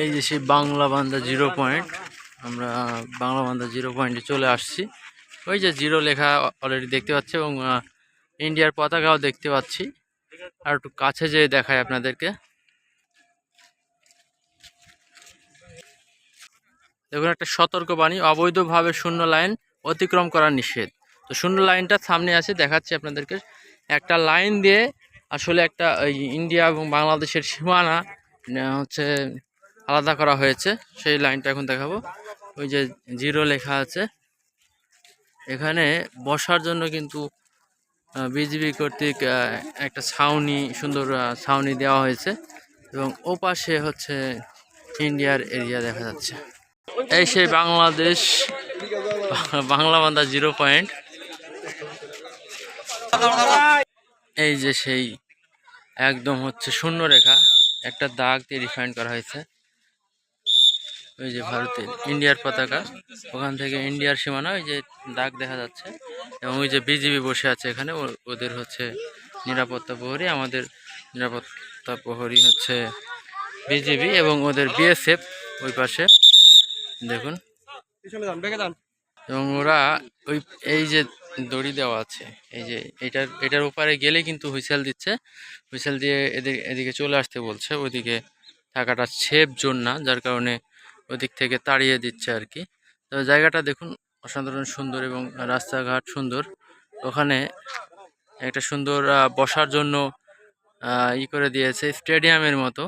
এই যে সেই বাংলা বান্দা জিরো পয়েন্ট, আমরা বাংলা বান্দা জিরো পয়েন্টে চলে আসছি। ওই যে জিরো লেখা অলরেডি দেখতে পাচ্ছি এবং ইন্ডিয়ার পতাকাও দেখতে পাচ্ছি। আর একটু কাছে যেয়ে দেখায় আপনাদেরকে। দেখুন, একটা সতর্কবাণী, অবৈধভাবে শূন্য লাইন অতিক্রম করা নিষেধ। তো শূন্য লাইনটা সামনে আছে, দেখাচ্ছি আপনাদেরকে। একটা লাইন দিয়ে আসলে একটা ইন্ডিয়া এবং বাংলাদেশের সীমানা হচ্ছে আলাদা করা হয়েছে। সেই লাইনটা এখন দেখাবো। ওই যে জিরো লেখা আছে। এখানে বসার জন্য কিন্তু বিজিবি কর্তৃক একটা ছাউনি, সুন্দর ছাউনি দেওয়া হয়েছে এবং ওপাশে হচ্ছে ইন্ডিয়ার এরিয়া দেখা যাচ্ছে। এই সেই বাংলাদেশ, বাংলা বান্দা জিরো পয়েন্ট। এই যে সেই একদম হচ্ছে শূন্য রেখা একটা দাগ দিয়ে রিফাইন করা হয়েছে। ওই যে ভারতের ইন্ডিয়ার পতাকা। ওখান থেকে ইন্ডিয়ার সীমানা, ওই যে দাগ দেখা যাচ্ছে। এবং ওই যে বিজিবি বসে আছে এখানে ওদের হচ্ছে নিরাপত্তা প্রহরী, আমাদের নিরাপত্তা প্রহরী হচ্ছে বিজিবি এবং ওদের বিএসএফ ওই পাশে। দেখুন। এবং ওরা ওই, এই যে দড়ি দেওয়া আছে, এই যে এটার এটার উপরে গেলে কিন্তু হুইসেল দিচ্ছে। হুইসেল দিয়ে এদিকে এদিকে চলে আসতে বলছে, ওদিকে থাকাটা সেফ জোন না, যার কারণে ওদিক থেকে তাড়িয়ে দিচ্ছে আর কি। তো জায়গাটা দেখুন অসাধারণ সুন্দর এবং রাস্তাঘাট সুন্দর। ওখানে একটা সুন্দর বসার জন্য ই করে দিয়েছে, স্টেডিয়ামের মতো।